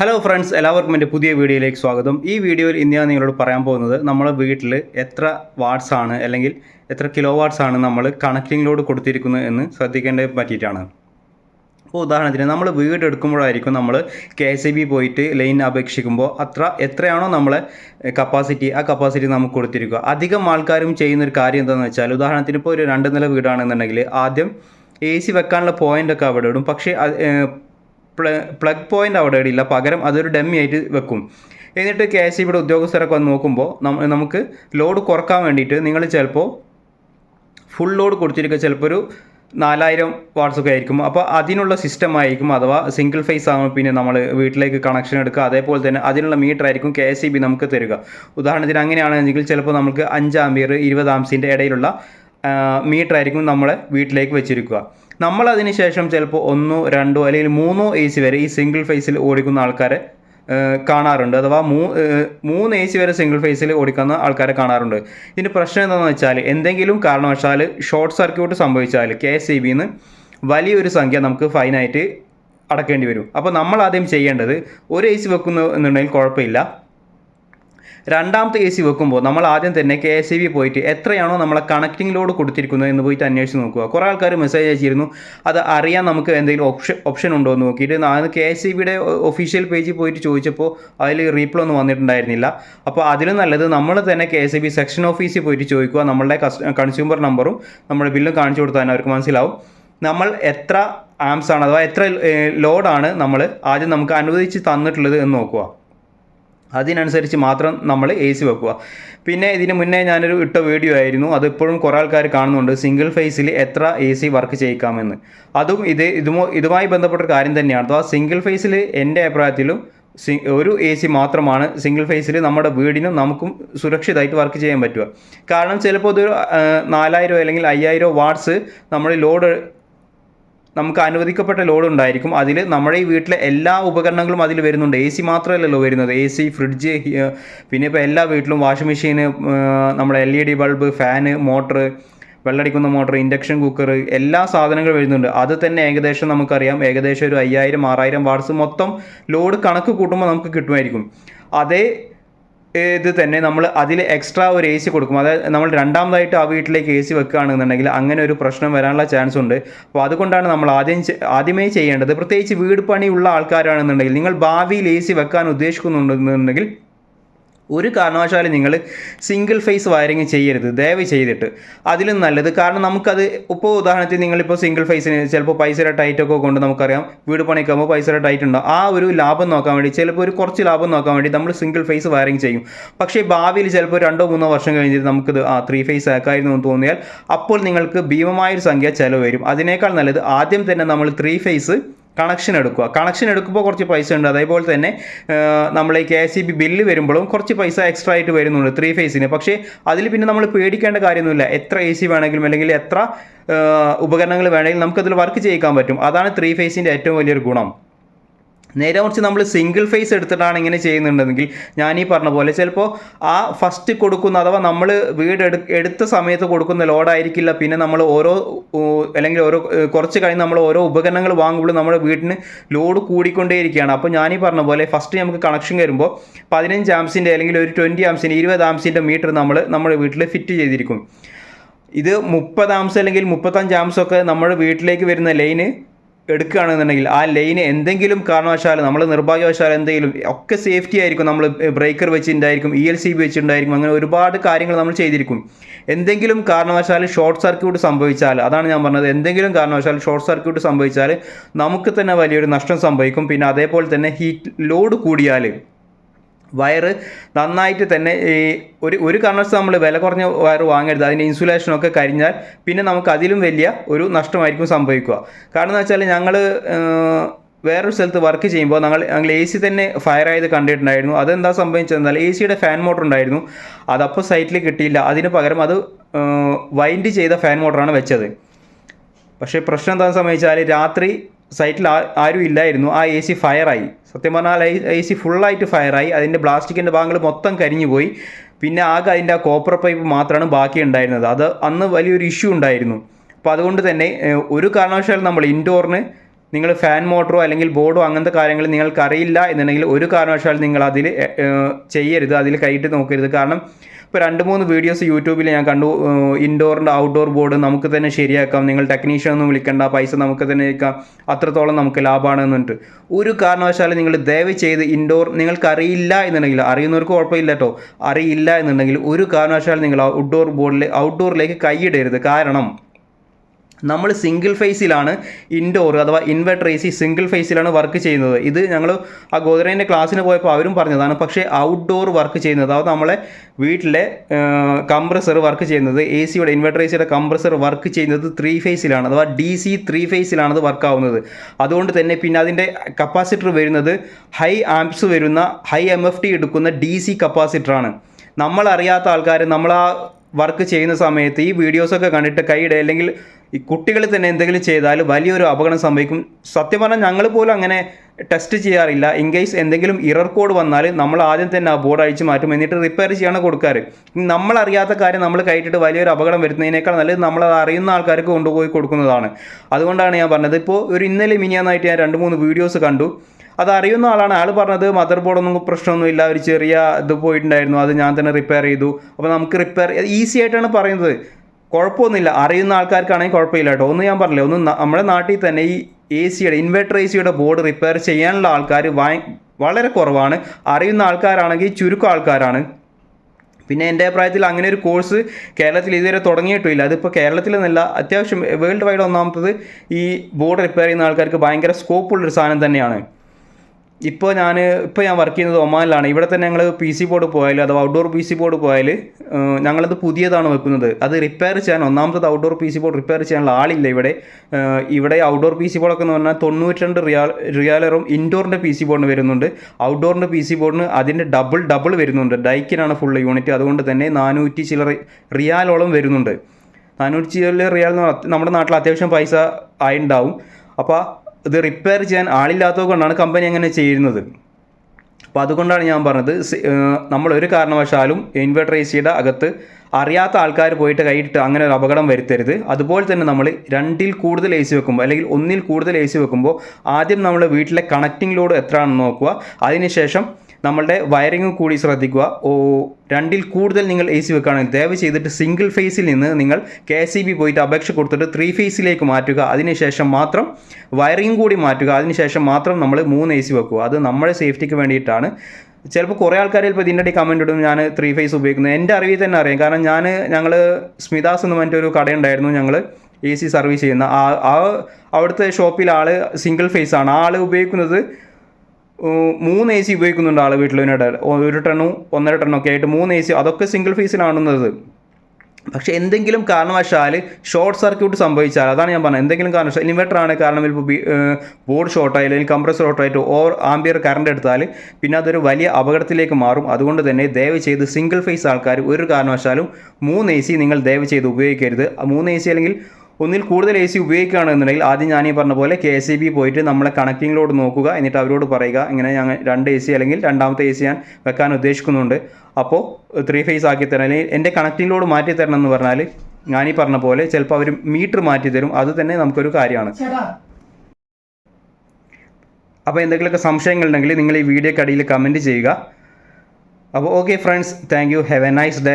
Hello friends എല്ലാവർക്കും എന്റെ പുതിയ വീഡിയോയിലേക്ക് സ്വാഗതം. ഈ വീഡിയോയിൽ ഇന്ന് ഞാൻ നിങ്ങളോട് പറയാൻ പോകുന്നത് നമ്മുടെ വീട്ടിൽ എത്ര വാട്ട്സ് ആണ് അല്ലെങ്കിൽ എത്ര കിലോ വാട്ട്സ് ആണ് നമ്മൾ കണക്റ്റിങ്ങിലോട് കൊടുത്തിരിക്കുന്നത് എന്ന് ശ്രദ്ധിക്കേണ്ട പറ്റിയിട്ടാണ്. ഇപ്പോൾ ഉദാഹരണത്തിന് നമ്മൾ വീട് എടുക്കുമ്പോഴായിരിക്കും നമ്മൾ കെ എസ് ഇ ബി പോയിട്ട് ലൈൻ അപേക്ഷിക്കുമ്പോൾ അത്ര എത്രയാണോ നമ്മളെ കപ്പാസിറ്റി ആ കപ്പാസിറ്റി നമുക്ക് കൊടുത്തിരിക്കുക. അധികം ആൾക്കാരും ചെയ്യുന്ന ഒരു കാര്യം എന്താണെന്ന് വെച്ചാൽ ഉദാഹരണത്തിന് ഇപ്പോൾ ഒരു രണ്ട് നില വീടാണെന്നുണ്ടെങ്കിൽ ആദ്യം എ സി വെക്കാനുള്ള പോയിന്റ് ഒക്കെ അവിടെ ഇടും. പക്ഷേ പ്ലഗ് പോയിന്റ് അവിടെ ഇടില്ല. പകരം അതൊരു ഡമ്മി ആയിട്ട് വെക്കും. എന്നിട്ട് കെ എസ് സിബിയുടെ ബിയുടെ ഉദ്യോഗസ്ഥരൊക്കെ വന്ന് നോക്കുമ്പോൾ നമുക്ക് ലോഡ് കുറയ്ക്കാൻ വേണ്ടിയിട്ട് നിങ്ങൾ ചിലപ്പോൾ ഫുൾ ലോഡ് കൊടുത്തിരിക്കുക ചിലപ്പോൾ ഒരു നാലായിരം വാട്ട്സ് ഒക്കെ ആയിരിക്കും. അപ്പോൾ അതിനുള്ള സിസ്റ്റം ആയിരിക്കും അഥവാ സിംഗിൾ ഫേസ് ആകുമ്പോൾ പിന്നെ നമ്മൾ വീട്ടിലേക്ക് കണക്ഷൻ എടുക്കുക. അതേപോലെ തന്നെ അതിനുള്ള മീറ്റർ ആയിരിക്കും കെ എസ് ബി നമുക്ക് തരിക. ഉദാഹരണത്തിന് അങ്ങനെയാണെങ്കിൽ ചിലപ്പോൾ നമുക്ക് അഞ്ച് ആംബിയർ ഇരുപത് ആംസിന്റെ ഇടയിലുള്ള മീറ്റർ ആയിരിക്കും നമ്മളെ വീട്ടിലേക്ക് വെച്ചിരിക്കുക. നമ്മൾ അതിനുശേഷം ചിലപ്പോൾ ഒന്നോ രണ്ടോ അല്ലെങ്കിൽ മൂന്നോ എ സി വരെ ഈ സിംഗിൾ ഫേസിൽ ഓടിക്കുന്ന ആൾക്കാരെ കാണാറുണ്ട്. അഥവാ മൂ മൂന്ന് എ സി വരെ സിംഗിൾ ഫേസിൽ ഓടിക്കുന്ന ആൾക്കാരെ കാണാറുണ്ട്. ഇതിന്റെ പ്രശ്നം എന്താണെന്ന് വെച്ചാൽ എന്തെങ്കിലും കാരണവശാൽ ഷോർട്ട് സർക്യൂട്ട് സംഭവിച്ചാൽ കെ എസ് ഇ ബിന്ന് വലിയൊരു സംഖ്യ നമുക്ക് ഫൈനായിട്ട് അടക്കേണ്ടി വരും. അപ്പോൾ നമ്മൾ ആദ്യം ചെയ്യേണ്ടത് ഒരു എ സി വെക്കുന്നു എന്നുണ്ടെങ്കിൽ കുഴപ്പമില്ല. രണ്ടാമത്തെ എ സി വെക്കുമ്പോൾ നമ്മൾ ആദ്യം തന്നെ കെ എസ് ഇ ബി പോയിട്ട് എത്രയാണോ നമ്മളെ കണക്റ്റിംഗ് ലോഡ് കൊടുത്തിരിക്കുന്നത് എന്ന് പോയിട്ട് അന്വേഷിച്ച് നോക്കുക. കുറേ ആൾക്കാർ മെസ്സേജ് അയച്ചിരുന്നു. അത് അറിയാൻ നമുക്ക് എന്തെങ്കിലും ഓപ്ഷൻ ഓപ്ഷൻ ഉണ്ടോ എന്ന് നോക്കിയിട്ട് ഞാൻ കെ എസ് ഇ ബിയുടെ ഒഫീഷ്യൽ പേജിൽ പോയിട്ട് ചോദിച്ചപ്പോൾ അതിൽ റീപ്ലൈ ഒന്നും വന്നിട്ടുണ്ടായിരുന്നില്ല. അപ്പോൾ അതിലും നല്ലത് നമ്മൾ തന്നെ K S E B section ഓഫീസിൽ പോയിട്ട് ചോദിക്കുക. നമ്മളുടെ കൺസ്യൂമർ നമ്പറും നമ്മുടെ ബില്ലും കാണിച്ചു കൊടുത്താൽ അവർക്ക് മനസ്സിലാവും. നമ്മൾ എത്ര ആംസ് ആണ് അഥവാ എത്ര ലോഡാണ് നമ്മൾ ആദ്യം നമുക്ക് അനുവദിച്ച് തന്നിട്ടുള്ളത് എന്ന് നോക്കുക. അതിനനുസരിച്ച് മാത്രം നമ്മൾ എ സി വെക്കുക. പിന്നെ ഇതിന് മുന്നേ ഞാനൊരു ഇട്ട വീഡിയോ ആയിരുന്നു. അത് ഇപ്പോഴും കുറേ ആൾക്കാർ കാണുന്നുണ്ട്. സിംഗിൾ ഫേസിൽ എത്ര എ സി വർക്ക് ചെയ്യിക്കാമെന്ന്. അതും ഇത് ഇതുമോ ഇതുമായി ബന്ധപ്പെട്ടൊരു കാര്യം തന്നെയാണ്. അഥവാ സിംഗിൾ ഫേസിൽ എന്റെ അഭിപ്രായത്തിലും ഒരു എ സി മാത്രമാണ് സിംഗിൾ ഫേസിൽ നമ്മുടെ വീടിനും നമുക്കും സുരക്ഷിതമായിട്ട് വർക്ക് ചെയ്യാൻ പറ്റുക. കാരണം ചിലപ്പോൾ ഇതൊരു നാലായിരം അല്ലെങ്കിൽ അയ്യായിരം വാട്ട്സ് നമ്മൾ ലോഡ് നമുക്ക് അനുവദിക്കപ്പെട്ട ലോഡ് ഉണ്ടായിരിക്കും. അതിൽ നമ്മുടെ ഈ വീട്ടിലെ എല്ലാ ഉപകരണങ്ങളും അതിൽ വരുന്നുണ്ട്. എ സി മാത്രമല്ലല്ലോ വരുന്നത്. എ സി ഫ്രിഡ്ജ് പിന്നെ ഇപ്പോൾ എല്ലാ വീട്ടിലും വാഷിംഗ് മെഷീന് നമ്മുടെ എൽ ഇ ഡി ബൾബ് ഫാന് മോട്ടർ വെള്ളടിക്കുന്ന മോട്ടർ ഇൻഡക്ഷൻ കുക്കർ എല്ലാ സാധനങ്ങളും വരുന്നുണ്ട്. അത് തന്നെ ഏകദേശം നമുക്കറിയാം. ഏകദേശം ഒരു അയ്യായിരം ആറായിരം വാട്സ് മൊത്തം ലോഡ് കണക്ക് കൂട്ടുമ്പോൾ നമുക്ക് കിട്ടുമായിരിക്കും. അതേ ഇത് തന്നെ നമ്മൾ അതിൽ എക്സ്ട്രാ ഒരു എ സി കൊടുക്കും. അതായത് നമ്മൾ രണ്ടാമതായിട്ട് ആ വീട്ടിലേക്ക് എ സി വെക്കുകയാണെന്നുണ്ടെങ്കിൽ അങ്ങനെ ഒരു പ്രശ്നം വരാനുള്ള ചാൻസ് ഉണ്ട്. അപ്പോൾ അതുകൊണ്ടാണ് നമ്മൾ ആദ്യം ആദ്യമേ ചെയ്യേണ്ടത്. പ്രത്യേകിച്ച് വീട് പണിയുള്ള ആൾക്കാരാണെന്നുണ്ടെങ്കിൽ നിങ്ങൾ ഭാവിയിൽ എ സി വെക്കാൻ ഉദ്ദേശിക്കുന്നുണ്ടെന്നുണ്ടെങ്കിൽ ഒരു കാരണവശാലും നിങ്ങൾ സിംഗിൾ ഫേസ് വയറിങ് ചെയ്യരുത്. ദയവ് ചെയ്തിട്ട്. അതിലും നല്ലത്. കാരണം നമുക്കത് ഇപ്പോൾ ഉദാഹരണത്തിന് നിങ്ങളിപ്പോൾ സിംഗിൾ ഫേസിന് ചിലപ്പോൾ പൈസയുടെ ടൈറ്റൊക്കെ കൊണ്ട് നമുക്കറിയാം. വീട് പണിക്കാകുമ്പോൾ പൈസയുടെ ടൈറ്റ് ഉണ്ടാവും. ആ ഒരു ലാഭം നോക്കാൻ വേണ്ടി ചിലപ്പോൾ ഒരു കുറച്ച് ലാഭം നോക്കാൻ വേണ്ടി നമ്മൾ സിംഗിൾ ഫേസ് വയറിങ് ചെയ്യും. പക്ഷേ ഭാവിയിൽ ചിലപ്പോൾ രണ്ടോ മൂന്നോ വർഷം കഴിഞ്ഞിട്ട് നമുക്കിത് ആ ത്രീ ഫേസ് ആക്കായിരുന്നു എന്ന് തോന്നിയാൽ അപ്പോൾ നിങ്ങൾക്ക് ഭീമമായൊരു സംഖ്യ ചിലവ് വരും. അതിനേക്കാൾ നല്ലത് ആദ്യം തന്നെ നമ്മൾ ത്രീ ഫേസ് കണക്ഷൻ എടുക്കുക. കണക്ഷൻ എടുക്കുമ്പോൾ കുറച്ച് പൈസ ഉണ്ട്. അതേപോലെ തന്നെ നമ്മൾ ഈ K S E B bill വരുമ്പോഴും കുറച്ച് പൈസ എക്സ്ട്രാ ആയിട്ട് വരുന്നുണ്ട് ത്രീ ഫേസിന് പക്ഷേ അതിൽ പിന്നെ നമ്മൾ പേടിക്കേണ്ട കാര്യമൊന്നുമില്ല. എത്ര എ സി വേണമെങ്കിലും അല്ലെങ്കിൽ എത്ര ഉപകരണങ്ങൾ വേണമെങ്കിലും നമുക്കതിൽ വർക്ക് ചെയ്യിക്കാൻ പറ്റും. അതാണ് ത്രീ ഫേസിന്റെ ഏറ്റവും വലിയൊരു ഗുണം. നേരെ മറിച്ച് നമ്മൾ സിംഗിൾ ഫേസ് എടുത്തിട്ടാണ് ഇങ്ങനെ ചെയ്യുന്നുണ്ടെങ്കിൽ ഞാൻ ഈ പറഞ്ഞ പോലെ ചിലപ്പോൾ ആ ഫസ്റ്റ് കൊടുക്കുന്ന അഥവാ നമ്മൾ വീട് എടു എടുത്ത സമയത്ത് കൊടുക്കുന്ന ലോഡായിരിക്കില്ല പിന്നെ നമ്മൾ ഓരോ അല്ലെങ്കിൽ ഓരോ കുറച്ച് കഴിഞ്ഞ് നമ്മൾ ഓരോ ഉപകരണങ്ങൾ വാങ്ങുമ്പോൾ നമ്മുടെ വീട്ടിന് ലോഡ് കൂടിക്കൊണ്ടേയിരിക്കുകയാണ്. അപ്പോൾ ഞാൻ ഈ പറഞ്ഞ പോലെ ഫസ്റ്റ് നമുക്ക് കണക്ഷൻ വരുമ്പോൾ പതിനഞ്ച് ആംസിന്റെ അല്ലെങ്കിൽ ഒരു ട്വന്റി ആംസിന്റെ ഇരുപത് ആംസിന്റെ മീറ്റർ നമ്മൾ നമ്മുടെ വീട്ടിൽ ഫിറ്റ് ചെയ്തിരിക്കും. ഇത് മുപ്പത് ആംസ് അല്ലെങ്കിൽ മുപ്പത്തഞ്ച് ആംസ് ഒക്കെ നമ്മുടെ വീട്ടിലേക്ക് വരുന്ന ലൈന് എടുക്കുകയാണെന്നുണ്ടെങ്കിൽ ആ ലൈന് എന്തെങ്കിലും കാരണവശാൽ നമ്മൾ നിർഭാഗ്യവശാൽ എന്തെങ്കിലും ഒക്കെ സേഫ്റ്റി ആയിരിക്കും നമ്മൾ ബ്രേക്കർ വെച്ചിട്ടുണ്ടായിരിക്കും ഇ എൽ സി ബി വെച്ചിട്ടുണ്ടായിരിക്കും അങ്ങനെ ഒരുപാട് കാര്യങ്ങൾ നമ്മൾ ചെയ്തിരിക്കും. എന്തെങ്കിലും കാരണവശാൽ ഷോർട്ട് സർക്യൂട്ട് സംഭവിച്ചാൽ അതാണ് ഞാൻ പറഞ്ഞത് എന്തെങ്കിലും കാരണവശാൽ ഷോർട്ട് സർക്യൂട്ട് സംഭവിച്ചാൽ നമുക്ക് തന്നെ വലിയൊരു നഷ്ടം സംഭവിക്കും. പിന്നെ അതേപോലെ തന്നെ ഹീറ്റ് ലോഡ് കൂടിയാൽ വയറ് നന്നായിട്ട് തന്നെ ഈ ഒരു ഒരു കാരണവശാൽ നമ്മൾ വില കുറഞ്ഞ വയർ വാങ്ങരുത്. അതിന്റെ ഇൻസുലേഷനൊക്കെ കഴിഞ്ഞാൽ പിന്നെ നമുക്ക് അതിലും വലിയ ഒരു നഷ്ടമായിരിക്കും സംഭവിക്കുക. കാരണം എന്ന് വെച്ചാൽ ഞങ്ങൾ വേറൊരു സ്ഥലത്ത് വർക്ക് ചെയ്യുമ്പോൾ ഞങ്ങൾ ഞങ്ങൾ എ സി തന്നെ ഫയർ ആയത് കണ്ടിട്ടുണ്ടായിരുന്നു. അതെന്താ സംഭവിച്ചതെന്നാൽ എ സിയുടെ ഫാൻ മോട്ടർ ഉണ്ടായിരുന്നു. അതപ്പോൾ സൈറ്റിൽ കിട്ടിയില്ല. അതിന് പകരം അത് വൈൻഡ് ചെയ്ത ഫാൻ മോട്ടറാണ് വെച്ചത്. പക്ഷേ പ്രശ്നം എന്താണെന്ന് സംഭവിച്ചാൽ രാത്രി സൈറ്റിൽ ആരും ഇല്ലായിരുന്നു. ആ എ സി ഫയറായി. സത്യം പറഞ്ഞാൽ എ സി ഫുള്ളായിട്ട് ഫയറായി. അതിന്റെ പ്ലാസ്റ്റിക്കിന്റെ ഭാഗങ്ങൾ മൊത്തം കരിഞ്ഞു പോയി. പിന്നെ ആകെ അതിന്റെ ആ കോപ്പർ പൈപ്പ് മാത്രമാണ് ബാക്കി ഉണ്ടായിരുന്നത് അത് അന്ന് വലിയൊരു ഇഷ്യൂ ഉണ്ടായിരുന്നു. അപ്പോൾ അതുകൊണ്ട് തന്നെ ഒരു കാരണവശാലും നമ്മൾ ഇൻഡോറിന് നിങ്ങൾ ഫാൻ മോട്ടറോ അല്ലെങ്കിൽ ബോർഡോ അങ്ങനത്തെ കാര്യങ്ങൾ നിങ്ങൾക്ക് അറിയില്ല എന്നുണ്ടെങ്കിൽ ഒരു കാരണവശാലും നിങ്ങൾ അതിൽ ചെയ്യരുത്. അതിൽ കൈയിട്ട് നോക്കരുത്. കാരണം ഇപ്പോൾ രണ്ട് മൂന്ന് വീഡിയോസ് യൂട്യൂബിൽ ഞാൻ കണ്ടു. ഇൻഡോറിന്റെ ഔട്ട്ഡോർ ബോർഡ് നമുക്ക് തന്നെ ശരിയാക്കാം. നിങ്ങൾ ടെക്നീഷ്യൻ ഒന്നും വിളിക്കേണ്ട. പൈസ നമുക്ക് തന്നെ വയ്ക്കാം അത്രത്തോളം നമുക്ക് ലാഭമാണ് എന്നിട്ട് ഒരു കാരണവശാലും നിങ്ങൾ ദയവ് ചെയ്ത് ഇൻഡോർ നിങ്ങൾക്ക് അറിയില്ല എന്നുണ്ടെങ്കിൽ അറിയുന്നവർക്ക് കുഴപ്പമില്ല കേട്ടോ അറിയില്ല എന്നുണ്ടെങ്കിൽ ഒരു കാരണവശാലും നിങ്ങൾ ഔട്ട്ഡോർ ബോർഡിൽ ഔട്ട്ഡോറിലേക്ക് കൈയിടരുത്. കാരണം നമ്മൾ സിംഗിൾ ഫേസിലാണ് ഇൻഡോർ അഥവാ ഇൻവെർട്ടർ എ സി സിംഗിൾ ഫേസിലാണ് വർക്ക് ചെയ്യുന്നത്. ഇത് ഞങ്ങൾ ആ ഗോദ്രേന്റെ ക്ലാസ്സിന് പോയപ്പോൾ അവരും പറഞ്ഞതാണ്. പക്ഷേ ഔട്ട്ഡോർ വർക്ക് ചെയ്യുന്നത് അതായത് നമ്മളെ വീട്ടിലെ കംപ്രസർ വർക്ക് ചെയ്യുന്നത് എ സിയുടെ ഇൻവെർട്ടർ എ സിയുടെ കംപ്രസർ വർക്ക് ചെയ്യുന്നത് ത്രീ ഫേസിലാണ് അഥവാ ഡി സി ത്രീ ഫേസിലാണ് അത് വർക്ക് ആവുന്നത്. അതുകൊണ്ട് തന്നെ പിന്നെ അതിന്റെ കപ്പാസിറ്റർ വരുന്നത് ഹൈ ആംപ്സ് വരുന്ന ഹൈ എം എഫ് ടി എടുക്കുന്ന ഡി സി കപ്പാസിറ്ററാണ് നമ്മളറിയാത്ത ആൾക്കാർ നമ്മൾ ആ വർക്ക് ചെയ്യുന്ന സമയത്ത് ഈ വീഡിയോസൊക്കെ കണ്ടിട്ട് കൈയിടെ അല്ലെങ്കിൽ ഈ കുട്ടികൾ തന്നെ എന്തെങ്കിലും ചെയ്താൽ വലിയൊരു അപകടം സംഭവിക്കും. സത്യം പറഞ്ഞാൽ ഞങ്ങൾ പോലും അങ്ങനെ ടെസ്റ്റ് ചെയ്യാറില്ല. ഇൻ കേസ് എന്തെങ്കിലും ഇറർ കോഡ് വന്നാൽ നമ്മൾ ആദ്യം തന്നെ ആ ബോർഡ് അഴിച്ച് മാറ്റും. എന്നിട്ട് റിപ്പയർ ചെയ്യാണ് കൊടുക്കാറ്. നമ്മളറിയാത്ത കാര്യം നമ്മൾ കയറ്റിട്ട് വലിയൊരു അപകടം വരുന്നതിനേക്കാൾ നല്ലത് നമ്മൾ അത് അറിയുന്ന ആൾക്കാർക്ക് കൊണ്ടുപോയി കൊടുക്കുന്നതാണ്. അതുകൊണ്ടാണ് ഞാൻ പറഞ്ഞത്. ഇപ്പോൾ ഒരു ഇന്നലെ മിനിയാന്നായിട്ട് ഞാൻ രണ്ട് മൂന്ന് വീഡിയോസ് കണ്ടു. അത് അറിയുന്ന ആളാണ്. ആൾ പറഞ്ഞത് മദർ ബോർഡൊന്നും പ്രശ്നമൊന്നുമില്ല ഒരു ചെറിയ ഇത് പോയിട്ടുണ്ടായിരുന്നു. അത് ഞാൻ തന്നെ റിപ്പയർ ചെയ്തു. അപ്പോൾ നമുക്ക് റിപ്പയർ ഈസി ആയിട്ടാണ് പറയുന്നത്. കുഴപ്പമൊന്നുമില്ല. അറിയുന്ന ആൾക്കാർക്കാണെങ്കിൽ കുഴപ്പമില്ല കേട്ടോ. ഒന്ന് ഞാൻ പറഞ്ഞില്ല ഒന്ന് നമ്മുടെ നാട്ടിൽ തന്നെ ഈ എ സിയുടെ ഇൻവെർട്ടർ എ സിയുടെ ബോർഡ് റിപ്പയർ ചെയ്യാനുള്ള ആൾക്കാർ വളരെ കുറവാണ്. അറിയുന്ന ആൾക്കാരാണെങ്കിൽ ചുരുക്കം ആൾക്കാരാണ്. പിന്നെ എന്റെ അഭിപ്രായത്തിൽ അങ്ങനെ ഒരു കോഴ്സ് കേരളത്തിൽ ഇതുവരെ തുടങ്ങിയിട്ടില്ല അതിപ്പോൾ കേരളത്തിൽ നിന്നല്ല അത്യാവശ്യം വേൾഡ് വൈഡ് ഒന്നാമത്തത് ഈ ബോർഡ് റിപ്പയർ ചെയ്യുന്ന ആൾക്കാർക്ക് ഭയങ്കര സ്കോപ്പുള്ളൊരു സാധനം തന്നെയാണ്. ഇപ്പോൾ ഞാൻ ഇപ്പോൾ ഞാൻ വർക്ക് ചെയ്യുന്നത് ഒമാനിലാണ്. ഇവിടെ തന്നെ ഞങ്ങൾ പി സി ബോർഡ് പോയാൽ അഥവാ ഔട്ട്ഡോർ പി സി ബോർഡ് പോയാൽ ഞങ്ങളത് പുതിയതാണ് വെക്കുന്നത്. അത് റിപ്പയർ ചെയ്യാൻ ഒന്നാമത്തത് outdoor P C board repair ചെയ്യാനുള്ള ആളില്ല ഇവിടെ. ഇവിടെ ഔട്ട്ഡോർ പി സി ബോർഡൊക്കെ എന്ന് പറഞ്ഞാൽ തൊണ്ണൂറ്റി രണ്ട് റിയാൽ റിയാലറും ഇൻഡോറിന്റെ പി സി ബോർഡിന് വരുന്നുണ്ട്. ഔട്ട്ഡോറിന്റെ പി സി ബോർഡിന് അതിന്റെ ഡബിൾ ഡബിൾ വരുന്നുണ്ട്. ഡൈക്കിനാണ് ഫുൾ യൂണിറ്റ് അതുകൊണ്ട് തന്നെ നാനൂറ്റി ചില റിയാലോളം വരുന്നുണ്ട്. നാനൂറ്റി ചില റിയാൽ നമ്മുടെ നാട്ടിൽ അത്യാവശ്യം പൈസ ആയിണ്ടാവും. അപ്പോൾ ഇത് റിപ്പയർ ചെയ്യാൻ ആളില്ലാത്തത് കൊണ്ടാണ് കമ്പനി അങ്ങനെ ചെയ്യുന്നത്. അപ്പോൾ അതുകൊണ്ടാണ് ഞാൻ പറഞ്ഞത് നമ്മൾ ഒരു കാരണവശാലും ഇൻവെർട്ടർ എ സിയുടെ അകത്ത് അറിയാത്ത ആൾക്കാർ പോയിട്ട് കൈയിട്ട് അങ്ങനെ ഒരു അപകടം വരുത്തരുത്. അതുപോലെ തന്നെ നമ്മൾ രണ്ടിൽ കൂടുതൽ എ സി വെക്കുമ്പോൾ അല്ലെങ്കിൽ ഒന്നിൽ കൂടുതൽ എ സി വെക്കുമ്പോൾ ആദ്യം നമ്മൾ വീട്ടിലെ കണക്റ്റിംഗ് ലോഡ് എത്രയാണെന്ന് നോക്കുക. അതിനുശേഷം നമ്മളുടെ വയറിംഗ് കൂടി ശ്രദ്ധിക്കുക. ഓ രണ്ടിൽ കൂടുതൽ നിങ്ങൾ എ സി വെക്കുകയാണെങ്കിൽ ദയവ് ചെയ്തിട്ട് സിംഗിൾ ഫേസിൽ നിന്ന് നിങ്ങൾ കെ സി ബി പോയിട്ട് അപേക്ഷ കൊടുത്തിട്ട് ത്രീ ഫേസിലേക്ക് മാറ്റുക. അതിനുശേഷം മാത്രം വയറിംഗ് കൂടി മാറ്റുക. അതിനുശേഷം മാത്രം നമ്മൾ മൂന്ന് എ സി വെക്കുക. അത് നമ്മുടെ സേഫ്റ്റിക്ക് വേണ്ടിയിട്ടാണ്. ചിലപ്പോൾ കുറേ ആൾക്കാർ ഇപ്പോൾ ഇതിന്റെ ഇടയിൽ കമന്റ് ഇടും. ഞാൻ ത്രീ ഫേസ് ഉപയോഗിക്കുന്നത്. എന്റെ അറിവിൽ തന്നെ അറിയാം. കാരണം ഞാൻ ഞങ്ങൾ സ്മിതാസ് എന്ന് പറഞ്ഞിട്ട് ഒരു കടയുണ്ടായിരുന്നു ഞങ്ങൾ എ സി സർവീസ് ചെയ്യുന്ന. ആ ആ അവിടുത്തെ ഷോപ്പിൽ ആൾ സിംഗിൾ ഫേസ് ആണ്. ആ ആൾ ഉപയോഗിക്കുന്നത് മൂന്ന് എ സി ഉപയോഗിക്കുന്നുണ്ട് ആൾ വീട്ടിലിനിടെ ഒരു ടണ്ണും ഒന്നര ടണ്ണും ഒക്കെ ആയിട്ട് മൂന്ന് എ സി അതൊക്കെ സിംഗിൾ ഫേസിലാണുന്നത് പക്ഷേ എന്തെങ്കിലും കാരണവശാൽ ഷോർട്ട് സർക്യൂട്ട് സംഭവിച്ചാൽ അതാണ് ഞാൻ പറഞ്ഞത്. എന്തെങ്കിലും കാരണവശാൽ ഇൻവെർട്ടറാണ് കാരണം ഇപ്പോൾ ബോർഡ് ഷോർട്ടായി അല്ലെങ്കിൽ കംപ്രസർ ഷോർട്ടായിട്ട് ഓവർ ആംബിയർ കറണ്ട് എടുത്താൽ പിന്നെ അതൊരു വലിയ അപകടത്തിലേക്ക് മാറും. അതുകൊണ്ട് തന്നെ ദയവ് ചെയ്ത് സിംഗിൾ ഫേസ് ആൾക്കാർ ഒരു കാരണവശാലും മൂന്ന് എ സി നിങ്ങൾ ദയവ് ചെയ്ത് ഉപയോഗിക്കരുത് മൂന്ന് എ സി അല്ലെങ്കിൽ ഒന്നിൽ കൂടുതൽ എ സി ഉപയോഗിക്കുകയാണെന്നുണ്ടെങ്കിൽ ആദ്യം ഞാൻ ഈ പറഞ്ഞ പോലെ കെ എസ് ബി പോയിട്ട് നമ്മളെ കണക്റ്റിംഗ്ലോഡ് നോക്കുക എന്നിട്ട് അവരോട് പറയുക. ഇങ്ങനെ ഞാൻ രണ്ട് എ സി അല്ലെങ്കിൽ രണ്ടാമത്തെ എ സി ഞാൻ വെക്കാൻ ഉദ്ദേശിക്കുന്നുണ്ട്. അപ്പോൾ ത്രീ ഫേസ് ആക്കി തരാം അല്ലെങ്കിൽ എന്റെ കണക്റ്റിംഗ്ലോഡ് മാറ്റി തരണം എന്ന് പറഞ്ഞാൽ ഞാൻ ഈ പറഞ്ഞ പോലെ ചിലപ്പോൾ അവർ മീറ്റർ മാറ്റി തരും. അത് തന്നെ നമുക്കൊരു കാര്യമാണ്. അപ്പോൾ എന്തെങ്കിലുമൊക്കെ സംശയങ്ങളുണ്ടെങ്കിൽ നിങ്ങൾ ഈ വീഡിയോക്ക് അടിയിൽ കമന്റ് ചെയ്യുക. അപ്പോൾ okay friends thank you have a nice day